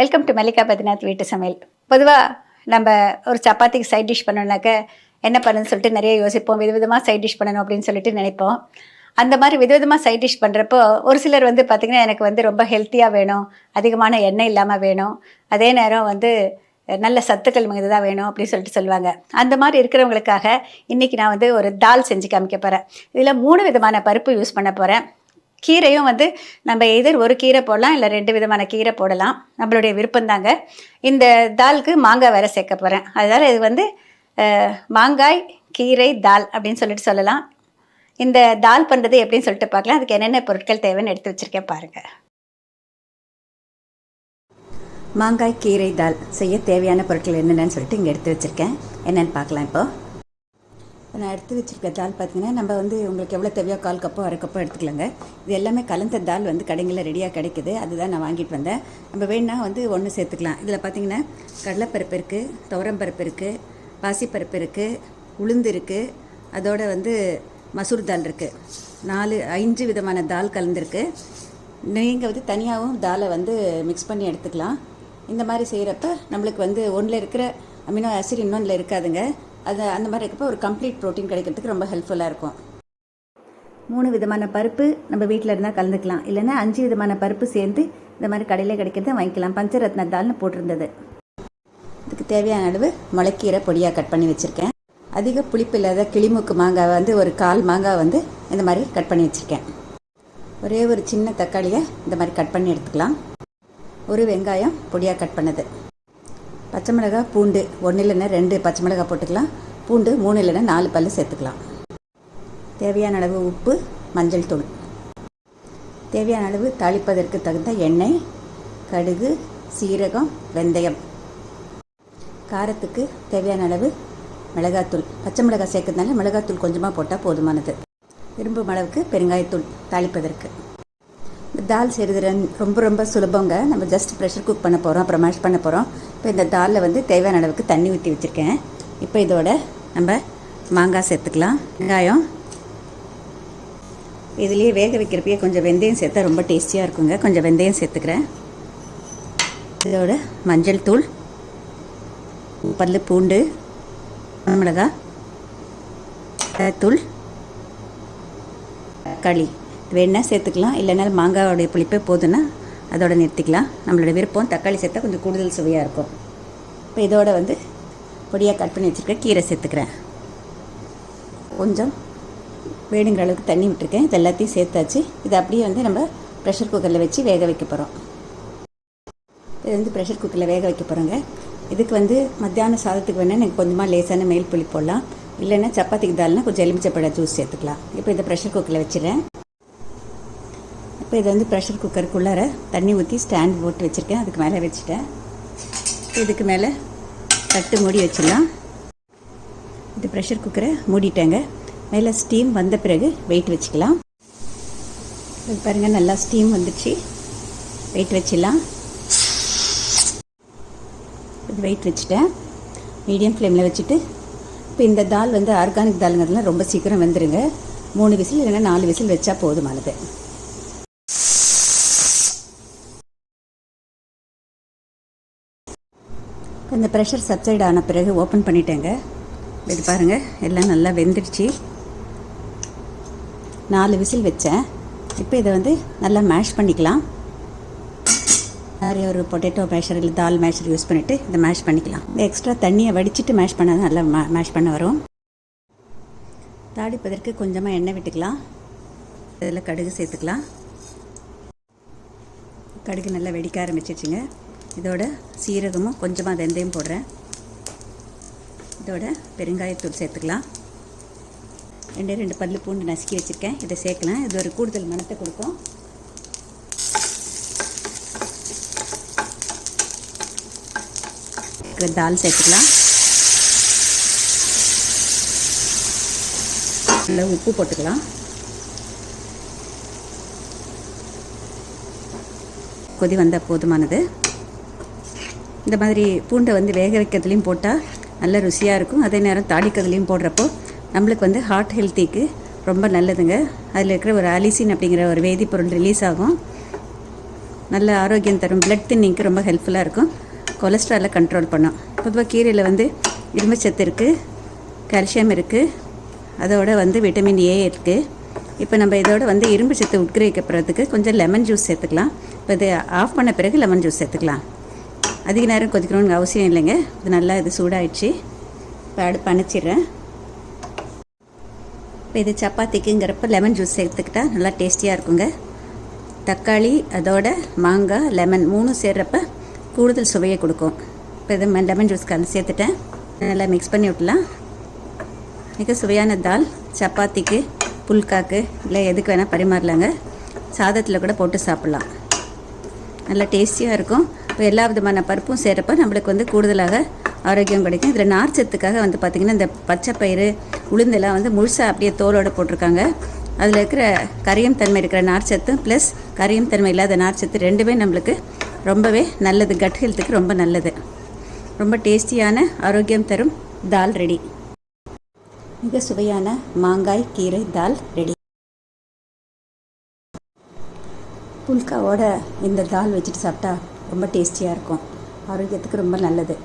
Welcome to Mallika Badrinath வீட்டு சமையல் பொதுவாக நம்ம ஒரு சப்பாத்திக்கு சைட் டிஷ் பண்ணோம்னாக்க என்ன பண்ணுன்னு சொல்லிட்டு நிறைய யோசிப்போம். விதவிதமாக சைட் டிஷ் பண்ணணும் அப்படின்னு சொல்லிட்டு நினைப்போம். அந்த மாதிரி விதவிதமாக சைட் டிஷ் பண்ணுறப்போ ஒரு சிலர் வந்து பார்த்திங்கன்னா எனக்கு வந்து ரொம்ப ஹெல்த்தியாக வேணும். அதிகமான எண்ணெய் இல்லாமல் வேணும். அதே நேரம் வந்து நல்ல சத்துக்கள் மிகுந்ததாக வேணும் அப்படின்னு சொல்லிட்டு சொல்லுவாங்க. அந்த மாதிரி இருக்கிறவங்களுக்காக இன்றைக்கி நான் வந்து ஒரு தால் செஞ்சு காமிக்க போகிறேன் இதில் மூணு விதமான பருப்பு யூஸ் பண்ண போகிறேன் கீரையும் வந்து நம்ம எதிர் ஒரு கீரை போடலாம் இல்லை ரெண்டு விதமான கீரை போடலாம். நம்மளுடைய விருப்பம்தாங்க. இந்த தாலுக்கு மாங்காய் வேறு சேர்க்க போகிறேன் அதனால் இது வந்து மாங்காய் கீரை தால் அப்படின்னு சொல்லிட்டு சொல்லலாம். இந்த தால் பண்ணுறது எப்படின்னு சொல்லிட்டு பார்க்கலாம். அதுக்கு என்னென்ன பொருட்கள் தேவைன்னு எடுத்து வச்சுருக்கேன் பாருங்கள் மாங்காய் கீரை தால் செய்ய தேவையான பொருட்கள் என்னென்னு சொல்லிட்டு இங்கே எடுத்து வச்சுருக்கேன். என்னென்னு பார்க்கலாம் இப்போது நான் எடுத்து வச்சுருக்க தால் பார்த்தீங்கன்னா நம்ம வந்து உங்களுக்கு எவ்வளோ தேவையோ கால் கப்போ அரை கப்போ எடுத்துக்கலாங்க. இது எல்லாமே கலந்த தால் வந்து கடைங்களில் ரெடியாக கிடைக்குது. அதுதான் நான் வாங்கிட்டு வந்தேன். நம்ம வேணும்னா வந்து ஒன்று சேர்த்துக்கலாம். இதில் பார்த்தீங்கன்னா கடலைப்பருப்பு இருக்குது துவரம்பருப்பு இருக்குது பாசிப்பருப்பு இருக்குது உளுந்து இருக்குது அதோட வந்து மசூர் தால் இருக்குது நாலு ஐந்து விதமான தால் கலந்துருக்கு. நீங்கள் வந்து தனியாகவும் தாலை வந்து மிக்ஸ் பண்ணி எடுத்துக்கலாம். இந்த மாதிரி செய்கிறப்ப நம்மளுக்கு வந்து ஒன்றில் இருக்கிற அமினோ ஆசிட் இன்னொன்றில் இருக்காதுங்க. அது அந்த மாதிரி இருக்கப்போ ஒரு கம்ப்ளீட் ப்ரோட்டீன் கிடைக்கிறதுக்கு ரொம்ப ஹெல்ப்ஃபுல்லாக இருக்கும். மூணு விதமான பருப்பு நம்ம வீட்டில் இருந்தால் கலந்துக்கலாம். இல்லைன்னா அஞ்சு விதமான பருப்பு சேர்ந்து இந்த மாதிரி கடையில் கிடைக்கிறத வாங்கிக்கலாம். பஞ்சரத்ன தால்னு போட்டிருந்தது. இதுக்கு தேவையான அளவு முளைக்கீரை பொடியாக கட் பண்ணி வச்சுருக்கேன். அதிக புளிப்பு இல்லாத கிளிமுக்கு மாங்காய் வந்து ஒரு கால் மாங்காய் வந்து இந்த மாதிரி கட் பண்ணி வச்சுருக்கேன். ஒரே ஒரு சின்ன தக்காளியை இந்த மாதிரி கட் பண்ணி எடுத்துக்கலாம். ஒரு வெங்காயம் பொடியாக கட் பண்ணது. பச்சை மிளகாய் பூண்டு ஒன்று இல்லைன்னா ரெண்டு பச்சை மிளகாய் போட்டுக்கலாம். பூண்டு மூணு இல்லைன்னா நாலு பல்லு சேர்த்துக்கலாம். தேவையான அளவு உப்பு மஞ்சள் தூள். தேவையான அளவு தாளிப்பதற்கு தகுந்த எண்ணெய் கடுகு சீரகம் வெந்தயம். காரத்துக்கு தேவையான அளவு மிளகாத்தூள் பச்சை மிளகாய் சேர்க்கறதுனால மிளகாத்தூள் கொஞ்சமாக போட்டால் போதுமானது. விரும்பும் அளவுக்கு பெருங்காயத்தூள் தாளிப்பதற்கு. இந்த தால் செய்கிறது ரொம்ப ரொம்ப சுலபங்க. நம்ம ஜஸ்ட் ப்ரெஷர் குக் பண்ண போகிறோம் அப்புறம் மேஷ் பண்ண போகிறோம் இப்போ இந்த தாலில் வந்து தேவையான அளவுக்கு தண்ணி ஊற்றி வச்சுருக்கேன். இப்போ இதோட நம்ம மாங்காய் சேர்த்துக்கலாம். வெங்காயம். இதுலேயே வேக வைக்கிறப்பயே கொஞ்சம் வெந்தயம் சேர்த்தா ரொம்ப டேஸ்டியாக இருக்குங்க. கொஞ்சம் வெந்தயம் சேர்த்துக்கிறேன். இதோட மஞ்சள் தூள் பல் பூண்டு மிளகாய் தூள் களி வேணா சேர்த்துக்கலாம். இல்லைன்னா மாங்காயோடைய புளிப்பே போதுன்னா அதோட நிறுத்திக்கலாம். நம்மளோட விருப்பம் தக்காளி சேர்த்தா கொஞ்சம் கூடுதல் சுவையாக இருக்கும். இப்போ இதோட வந்து பொடியாக கட் பண்ணி வச்சுருக்க கீரை சேர்த்துக்கிறேன். கொஞ்சம் வேணுங்கிற அளவுக்கு தண்ணி விட்டுருக்கேன். இது எல்லாத்தையும் சேர்த்தாச்சு. இது அப்படியே வந்து நம்ம ப்ரெஷர் குக்கரில் வச்சு வேக வைக்க போகிறோம் இது வந்து ப்ரெஷர் குக்கரில் வேக வைக்க போகிறோங்க இதுக்கு வந்து மத்தியான சாதத்துக்கு வேணால் எனக்கு கொஞ்சமாக லேசான மேல் புளி போடலாம். இல்லைன்னா சப்பாத்திக்கு தால்னா கொஞ்சம் எலுமிச்சப்பழ ஜூஸ் சேர்த்துக்கலாம். இப்போ இதை ப்ரெஷர் குக்கரில் வச்சிடுறேன். இப்போ இதை வந்து ப்ரெஷர் குக்கருக்குள்ளார தண்ணி ஊற்றி ஸ்டாண்ட் போட்டு வச்சுருக்கேன். அதுக்கு மேலே வச்சுட்டேன். இதுக்கு மேலே தட்டு மூடி வச்சிடலாம். இது ப்ரெஷர் குக்கரை மூடிட்டேங்க. மேலே ஸ்டீம் வந்த பிறகு வெயிட் வச்சுக்கலாம். இது பாருங்கள் நல்லா ஸ்டீம் வந்துடுச்சு. வெயிட் வச்சிடலாம். இது வெயிட் வச்சுட்டேன். மீடியம் ஃப்ளேமில் வச்சுட்டு இப்போ இந்த தால் வந்து ஆர்கானிக் தாலுங்கிறதுலாம் ரொம்ப சீக்கிரம் வந்துடுங்க மூணு விசில் இல்லைன்னா நாலு விசில் வச்சா போதுமானது. இந்த ப்ரெஷர் சப்சைட் ஆன பிறகு ஓப்பன் பண்ணிட்டேங்க. இது பாருங்கள் எல்லாம் நல்லா வெந்துடுச்சு. நாலு விசில் வச்சேன். இப்போ இதை வந்து நல்லா மேஷ் பண்ணிக்கலாம். நிறைய ஒரு பொட்டேட்டோ மேஷர் இல்லை தால் மேஷர் யூஸ் பண்ணிவிட்டு இதை மேஷ் பண்ணிக்கலாம். இந்த எக்ஸ்ட்ரா தண்ணியை வடிச்சிட்டு மேஷ் பண்ணால் நல்லா மேஷ் பண்ண வரும். தாளிப்பதற்கு கொஞ்சமாக எண்ணெய் விட்டுக்கலாம். இதில் கடுகு சேர்த்துக்கலாம். கடுகு நல்லா வெடிக்க ஆரம்பிச்சிருச்சுங்க. இதோட சீரகமும் கொஞ்சமாக வெந்தயம் போடுறேன். இதோட பெருங்காயத்தூள் சேர்த்துக்கலாம். ரெண்டே ரெண்டு பல்லு பூண்டு நசுக்கி வச்சுருக்கேன். இதை சேர்க்கலாம். இது ஒரு கூடுதல் மனத்தை கொடுக்கும். தால் சேர்த்துக்கலாம். நல்லா உப்பு போட்டுக்கலாம். கொதி வந்தால் போதுமானது. இந்த மாதிரி பூண்டை வந்து வேக வைக்கிறதுலையும் போட்டால் நல்ல ருசியாக இருக்கும். அதே நேரம் தாளிக்கிறதுலையும் போடுறப்போ நம்மளுக்கு வந்து ஹார்ட் ஹெல்த்திக்கு ரொம்ப நல்லதுங்க. அதில் இருக்கிற ஒரு அலிசின் அப்படிங்கிற ஒரு வேதிப்பொருள் ரிலீஸ் ஆகும். நல்ல ஆரோக்கியம் தரும். பிளட் தின்னிங்க்கு ரொம்ப ஹெல்ப்ஃபுல்லாக இருக்கும். கொலஸ்ட்ராலை கண்ட்ரோல் பண்ணும். பொதுவாக கீரையில் வந்து இரும்புச்சத்து இருக்குது கால்சியம் இருக்குது அதோட வந்து விட்டமின் ஏ இருக்குது இப்போ நம்ம இதோட வந்து இரும்பு சத்து உட்கிரகிக்கப்படுறதுக்கு கொஞ்சம் லெமன் ஜூஸ் சேர்த்துக்கலாம். இப்போ இது ஆஃப் பண்ண பிறகு லெமன் ஜூஸ் சேர்த்துக்கலாம். அதிக நேரம் கொதிக்கணும்னு அவசியம் இல்லைங்க. இது நல்லா இது சூடாயிடுச்சு. இப்போ அடுப்பு அணைச்சிடுறேன். இப்போ இது சப்பாத்திக்குங்கிறப்ப லெமன் ஜூஸ் சேர்த்துக்கிட்டா நல்லா டேஸ்டியாக இருக்குங்க. தக்காளி அதோட மாங்காய் லெமன் மூணும் சேர்றப்ப கூடுதல் சுவையை கொடுக்கும். இப்போ இது லெமன் ஜூஸ் கலந்து சேர்த்துட்டேன். நல்லா மிக்ஸ் பண்ணி விட்டலாம் மிக சுவையான தால். சப்பாத்திக்கு புல்காக்கு இல்லை எதுக்கு வேணால் பரிமாறலாங்க. சாதத்தில் கூட போட்டு சாப்பிட்லாம். நல்லா டேஸ்டியாக இருக்கும். இப்போ எல்லா விதமான பருப்பும் சேரப்போ நம்மளுக்கு வந்து கூடுதலாக ஆரோக்கியம் கிடைக்கும். இதில் நார்ச்சத்துக்காக வந்து பார்த்திங்கன்னா இந்த பச்சை பயிறு உளுந்தெல்லாம் வந்து முழுசாக அப்படியே தோலோடு போட்டிருக்காங்க. அதில் இருக்கிற கரியம் தன்மை இருக்கிற நார்ச்சத்து ப்ளஸ் கரியம் தன்மை இல்லாத நார்ச்சத்து ரெண்டுமே நம்மளுக்கு ரொம்பவே நல்லது. கட் ஹெல்த்துக்கு ரொம்ப நல்லது. ரொம்ப டேஸ்டியான ஆரோக்கியம் தரும் தால் ரெடி. மிக சுவையான மாங்காய் கீரை தால் ரெடி. புல்காவோட இந்த தால் வச்சுட்டு சாப்பிட்டா ரொம்ப டேஸ்டியாக இருக்கும். ஆரோக்கியத்துக்கு ரொம்ப நல்லது.